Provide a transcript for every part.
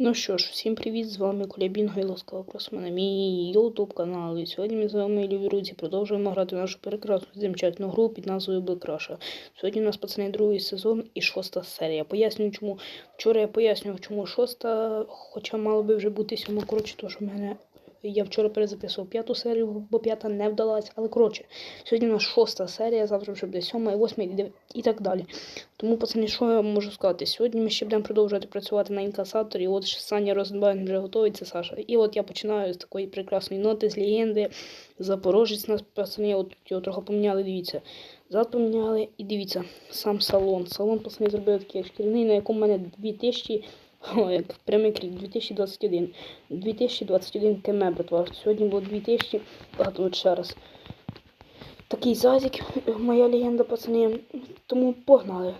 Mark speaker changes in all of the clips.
Speaker 1: Ну що ж, всім привіт! З вами Коля Бінго і ласкаво просимо на мій YouTube канал. І сьогодні ми з вами, любі друзі, продовжуємо грати в нашу прекрасну замечательну гру під назвою Блекраша. Сьогодні у нас пацани другий сезон і шоста серія. Пояснюю, чому. Вчора я пояснював, чому шоста, хоча мало би вже бути сьома, коротше, то що в мене. Я вчора перезаписував п'яту серію, бо п'ята не вдалась. Але коротше, сьогодні у нас шоста серія, завтра вже буде сьома, восьма, і так далі. Тому, пацани, що я можу сказати? Сьогодні ми ще будемо продовжувати працювати на інкасаторі. От Саня Розенбайн вже це Саша. І от я починаю з такої прекрасної ноти, з легенди. Запорожець нас, пацани, от його трохи поміняли, дивіться. Зад поміняли, і дивіться, сам салон. Салон, пацани, зробили такий шкіряний, на якому в мене 2000, як прямий крік, 2021. 2021 км, братва. Сьогодні було 2000, багато ще раз. Такий зазік, моя легенда, пацани. Тому погнали.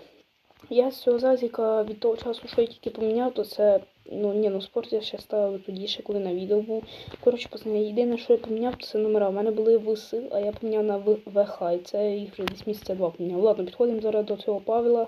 Speaker 1: Я з цього зазіка від того часу, що я тільки поміняв, то це ну ні, ну спорт я ще ставив тоді, ще коли на відео був. Коротше, пацани, єдине, що я поміняв, то це номера. У мене були ВС, а я поміняв на ВХ, і це їх вже десь місяця два поміняв. Ладно, підходимо зараз до цього Павла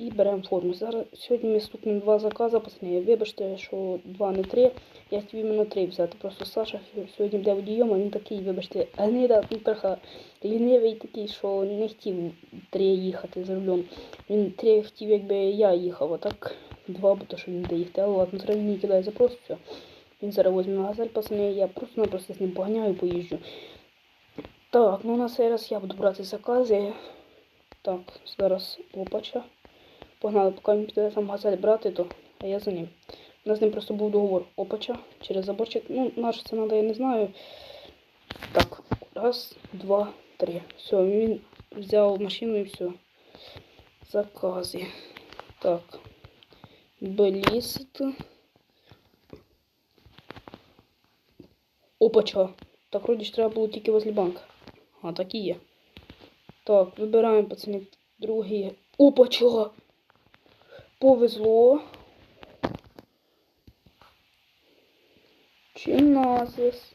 Speaker 1: і беремо форму. Зараз сьогодні ми стукнемо два закази, пацани. Вибачте, що два, не три. Я хотів іменно три взяти. Просто Саша сьогодні буде водієм, а він такий, вибачте, гнида, трохи лінивий такий, що не хотів три їхати за рулем. Він три хотів, якби я їхав, а так два, бо то що він де їхати. Але ладно, треба мені кидає запрос, все. Він зараз візьме газель, пацани, я просто-напросто з ним поганяю, поїжджу. Так, ну на цей раз я буду брати закази. Так, зараз опача. Погнали, поки він піде сам газель брати, то а я за ним. У нас з ним просто був договор опача через заборчик. Ну, наш це треба, я не знаю. Так, раз, два, три. Все, він взяв машину і все. Закази. Так. Беліст. Опача. Так, вроді ж треба було тільки возле банка. А, так і є. Так, вибираємо, пацани, другий. Опача! Повезло. Чиназис.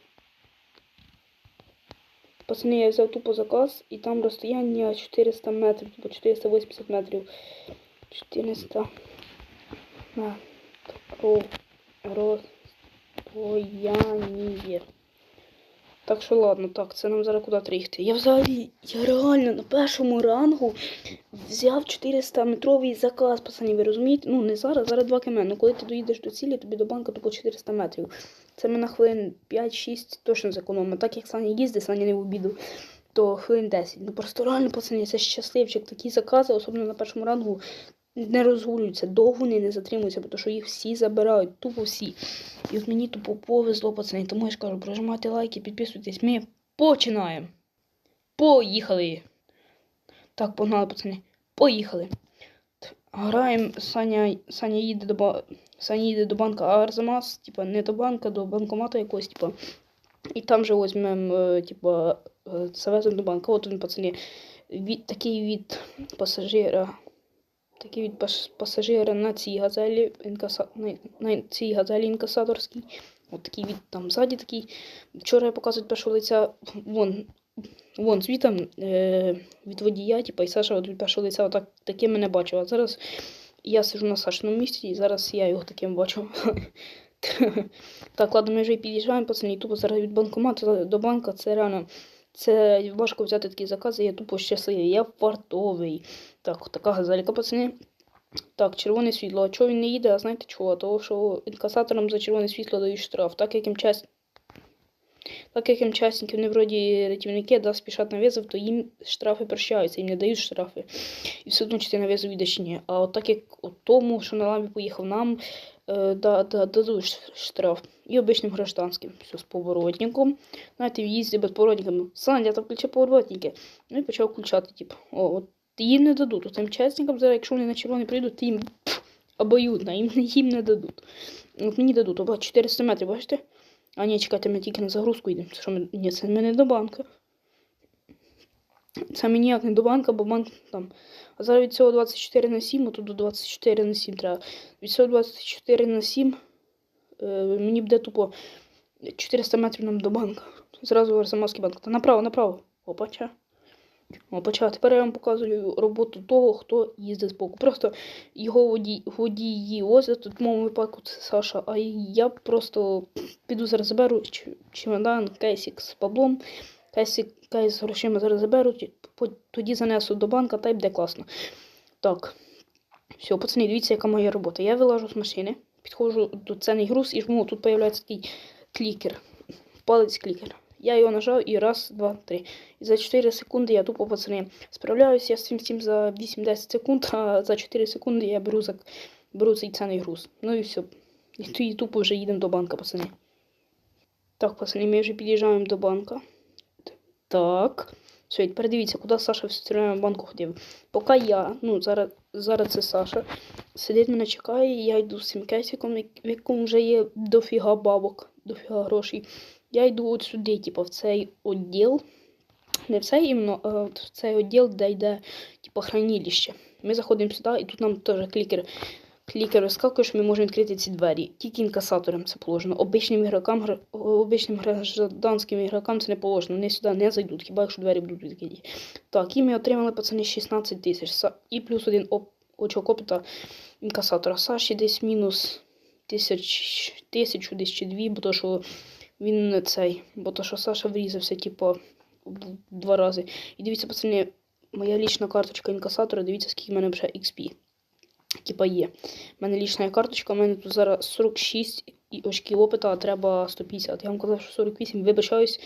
Speaker 1: Пацани, я взяв тупо заказ, і там розстояння 400 метрів, типу 480 метрів. 400 метрів розстояння. Так що ладно, так, це нам зараз куди тріхти. Я взагалі, я реально на першому рангу взяв 400 метровий заказ, пацані, ви розумієте? Ну, не зараз, зараз 2 км. Ну, коли ти доїдеш до цілі, тобі до банку тупо 400 метрів. Це ми на хвилин 5-6 точно зекономимо. Так як Саня їздить, Саня не в обіду, то хвилин 10. Ну просто реально, пацані, це щасливчик. Такі закази, особливо на першому рангу, не розгулюються, довго вони не затримуються, тому що їх всі забирають, тупо всі. І от мені тупо повезло, пацани. Тому я ж кажу, прожимайте лайки, підписуйтесь. Ми починаємо. Поїхали. Так, погнали, пацани. Поїхали. Граємо, Саня, Саня їде до. Саня їде до банка Арзамас, типа не до банка, до банкомату якогось, типа. І там же візьмемо, е, типа, е, завеземо до банка. От він, пацани, від, такий від пасажира. Такий від пас- пасажира на цій газелі, інкаса... на, цій газелі інкасаторській. От такий від там ззаді такий. Вчора я показую першого лиця. Вон, вон звітом е, від водія, типа, і Саша от від першого лиця отак таким мене бачив. А зараз я сижу на Сашиному місці, і зараз я його таким бачу. так, ладно, ми вже під'їжджаємо, пацани, тупо зараз від банкомату до банка, це реально. Це важко взяти такі закази, я тупо щасливий, я фартовий. Так, така газелька, пацани. Так, червоне світло. А чого він не їде? А знаєте чого? Того, що інкасаторам за червоне світло дають штраф. Так як їм. Так як їм часники, вони вроді рятівники, да, спішать на визов, то їм штрафи прощаються, їм не дають штрафи. І все одно чи ти на визов їдеш чи ні. А от так як от тому, що на ламі поїхав, нам е, да, да, дадуть штраф. І обичним гражданським. Все з поворотником. Знаєте, в їзді без поворотниками. Саня, там включи поворотники. Ну і почав включати, типу, о, от їм не дадуть. Тим чесникам зараз, якщо вони на червоний прийдуть, то їм обоюдно, їм, їм не дадуть. От мені дадуть, оба 400 метрів, бачите? А ні, чекайте, ми тільки на загрузку йдемо. Що ми... Ні, це ми не до банка. Це мені як не до банка, бо банк там. А зараз від цього 24 на 7, а тут до 24 на 7 треба. Від цього 24 на 7 е, мені буде тупо 400 метрів нам до банка. Зразу в Арсамовський банк. Та направо, направо. Опача. Почав. Тепер я вам показую роботу того, хто їздить збоку. Просто його водій, водії возять, тут в моєму випадку це Саша, а я просто піду зараз заберу чемодан, кейсик з баблом, кейсик, кейс з грошима зараз заберу, тоді занесу до банка та й буде класно. Так. Все, пацани, дивіться, яка моя робота. Я вилажу з машини, підходжу до ценний груз і жму, тут появляється такий клікер, палець клікер. Я його нажав і раз, два, три. І за 4 секунди я тупо пацани справляюся я з цим всім за 8-10 секунд, а за 4 секунди я беру, за, беру цей цінний груз. Ну і все. І тупо вже їдемо до банка, пацани. Так, пацани, ми вже під'їжджаємо до банка. Так. Все, тепер дивіться, куди Саша в банку ходив. Поки я, ну зараз, зараз це Саша, сидить мене чекає, і я йду з цим кейсиком, в якому вже є дофіга бабок, дофіга грошей. Я йду от сюди, типу, в цей відділ. Не в цей іменно, а в цей відділ, де йде, типу, хранилище. Ми заходимо сюди, і тут нам теж клікер. Клікер розкакує, що ми можемо відкрити ці двері. Тільки інкасаторам це положено. Обичним ігрокам, обичним гражданським ігрокам це не положено. Вони сюди не зайдуть, хіба якщо двері будуть відкриті. Так, і ми отримали пацани 16 тисяч. І плюс один оп- очок опита інкасатора. Саші десь мінус тисяч, тисячу, десь чи дві, бо то, що він не цей, бо то, що Саша врізався, типу, два рази. І дивіться, пацани, моя лічна карточка інкасатора, дивіться, скільки в мене вже XP. Типа є. У мене лічна карточка, у мене тут зараз 46 і очків опита, а треба 150. Я вам казав, що 48, вибачаюсь.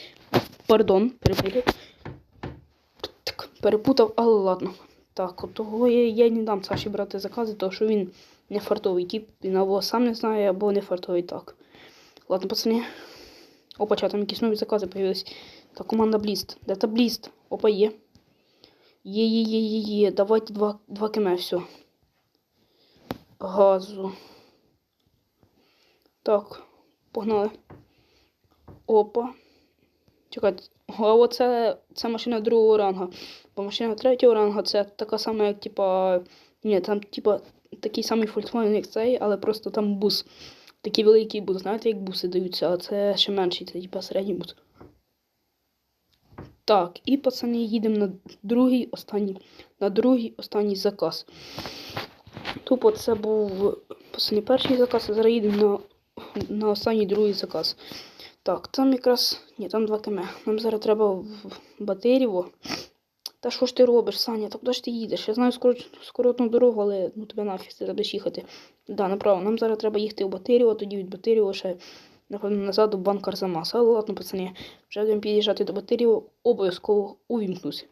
Speaker 1: Пардон, перепутав. Так, перепутав, але ладно. Так, от того я, я не дам Саші брати закази, тому що він не фартовий тип, він або сам не знає, або не фартовий так. Ладно, пацани. Опа, ча, там якісь нові закази появились. Так, команда Бліст. Де та Бліст? Опа, є. Є, є, є, є, є. Давайте 2, 2 км, все. Газу. Так, погнали. Опа. Чекайте. А оце це машина другого ранга. Бо машина третього рангу це така сама, як типа. Ні, там типа такий самий Volkswagen, як цей, але просто там бус. Такий великий бус, знаєте, як буси даються, а це ще менший, це типа середній бус. Так, і пацани їдемо на другий останній, на другий останній заказ. Тупо це був пацани перший заказ, а зараз їдемо на, на останній другий заказ. Так, там якраз. Ні, там 2 км. Нам зараз треба в Батирєво. Та що ж ти робиш, Саня? Та куди ж ти їдеш? Я знаю скоротну дорогу, але ну тебе нафіг ти будеш їхати. Да, направо. Нам зараз треба їхати в Батирєво, тоді від Батирєва ще, напевно, назад у банк Арзамас. Але ладно, пацани, вже будемо під'їжджати до Батирєва, обов'язково увімкнусь.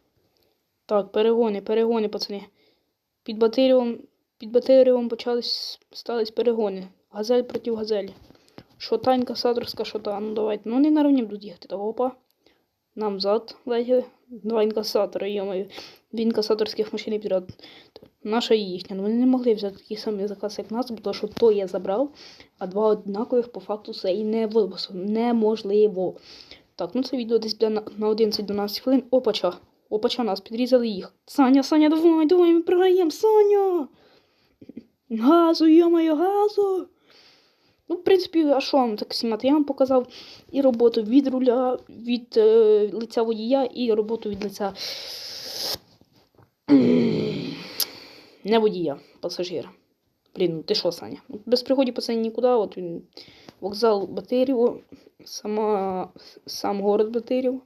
Speaker 1: Так, перегони, перегони, пацани. Під Батирєвом, під Батирєвом почались, стались перегони. Газель проти газелі. Що та інкасаторська, що та. Ну давайте. Ну не на рівні будуть їхати. Та опа. Нам зад летіли. Два інкасатори, йомаю. Дві інкасаторських машини підряд. Наша і їхня. Ну вони не могли взяти такий самий заказ, як нас, бо то, що то я забрав, а два однакових по факту це і не випуск. Неможливо. Так, ну це відео десь буде на, на 11-12 хвилин. Опача. Опача нас підрізали їх. Саня, Саня, давай, давай, ми програємо, Саня! Газу, йомаю, газу! Ну, в принципі, а що вам так знімати? Я вам показав і роботу від руля, від е, лиця водія, і роботу від лиця не водія, пасажира. Блін, ну ти що, Саня? Ну, Без приходів пацані нікуди, от він вокзал Батирів, сама, сам город Батирів.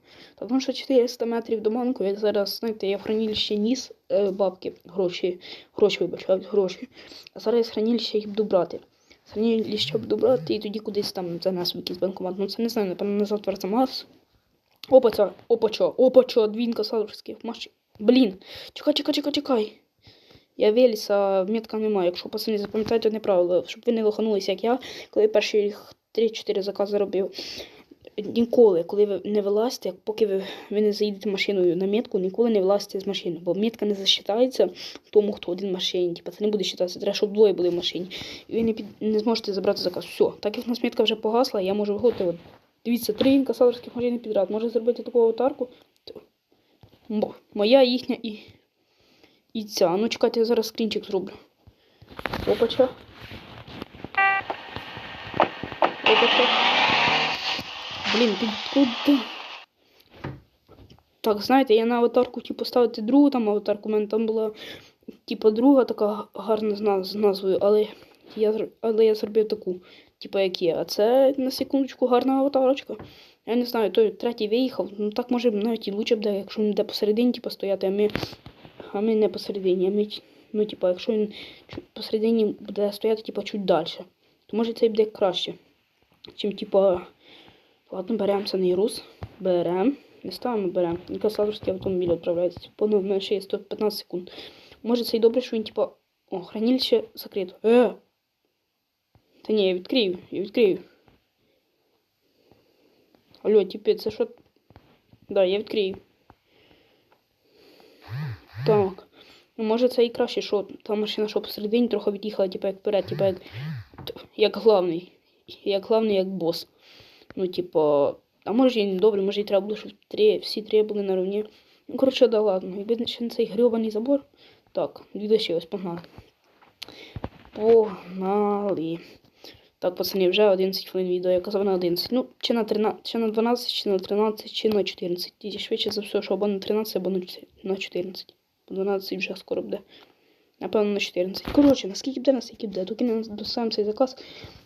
Speaker 1: Ну що 400 метрів до банку, як зараз, знаєте, я в хранилище ніс е, бабки, гроші, гроші вибачають, гроші. А зараз я з хранилища їх буду брати. Хранилище щоб добрати і тоді кудись там за нас якийсь банкомат. Ну це не знаю, напевно, назад в Опа, Опача, опача, опача, дві інкасаторських машин. Блін, чекай, чекай, чекай, чекай. Я Веліса, метка немає. Якщо пацани запам'ятаєте одне правило, щоб ви не лоханулися, як я, коли перші 3-4 закази робив. Ніколи, коли ви не вилазите, поки ви, ви не заїдете машиною на метку, ніколи не вилазите з машини, бо метка не засчитається тому, хто один в машині. Типа це не буде считатися, треба, щоб двоє були в машині. І ви не, під, не зможете забрати заказ. Все, так як в нас метка вже погасла, я можу виходити. От, дивіться, три інкасаторських машини підряд. Може зробити таку аватарку. Мо- Моя, їхня і. І ця. Ну чекайте, я зараз скрінчик зроблю. Опача. Опача. Блін, під куди? Так, знаєте, я на аватарку хотів поставити другу там аватарку. У мене там була типу, друга така гарна з, назвою, але я, але я зробив таку, типу, як є. А це на секундочку гарна аватарочка. Я не знаю, той третій виїхав. Ну так може навіть і лучше буде, якщо він буде посередині, типу, стояти, а ми, а ми не посередині. А ми, ну, типу, якщо він посередині буде стояти, типу, чуть далі, то може це буде краще. Чим, типу, ладно, беремо не рус. Беремо. Не ставимо, беремо. Нікосаторський автомобіль відправляється. Мене ще є 115 секунд. Може це і добре, що він, типу, о, хранилище закрито. Е! Та ні, я відкрию, я відкрию. Алло, типи, це що? Да, я відкрию. Так. Ну, може це і краще, що та машина, що посередині трохи від'їхала, типу, як вперед, типу, як, як главний. Як главний, як бос. Ну, типу, а може і не добре, може і треба було, щоб три, всі три були на рівні. Ну, коротше, да ладно. І видно, що цей грьобаний забор. Так, відлишилось, погнали. Погнали. Так, пацани, вже 11 хвилин відео. Я казав на 11. Ну, чи на 13, чи на 12, чи на 13, чи на 14. І швидше за все, що або на 13, або на чотир- на 14. По 12 вже скоро буде. Напевно, на 14. Коротше, наскільки буде, наскільки буде. Доки не доставимо цей заказ,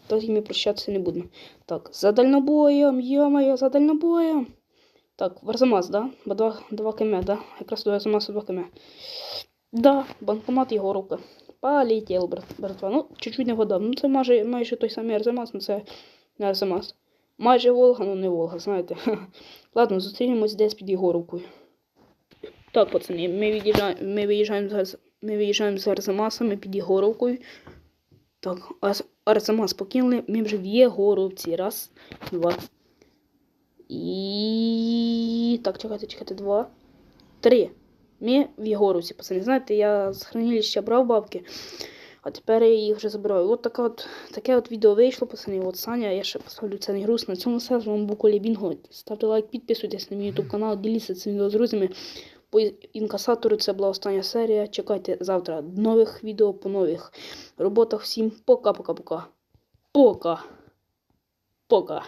Speaker 1: тоді ми прощатися не будемо. Так, за дальнобоєм, йо-моє, за дальнобоєм. Так, Варзамас, да? Бо 2, 2 км, да? Якраз до Варзамаса 2 км. Да, банкомат його рука. Полетел, брат, братва. Ну, чуть-чуть не вгадав. Ну, це майже, майже той самий Арзамас, ну це не Арзамас. Майже Волга, ну не Волга, знаєте. Ладно, зустрінемось десь під його рукою. Так, пацани, ми від'їжджаємо, ми виїжджаємо з Арз- ми виїжджаємо з Арзамасами під Єгоровкою. Так, Арз- Арзамас покинули, ми вже в Єгоровці. Раз, два. І. Так, чекайте, чекайте, два. Три. Ми в Єгоровці, пацани. Знаєте, я з хранилища брав бабки, а тепер я їх вже забираю. От така от, таке от відео вийшло, пацани. От Саня, я ще поставлю це не груз. На цьому все. З вами був Коля Бінго. Ставте лайк, підписуйтесь на мій YouTube канал, діліться цим відео з друзями. По інкасатору це була остання серія. Чекайте завтра нових відео по нових роботах. Всім пока-пока-пока. Пока. Пока.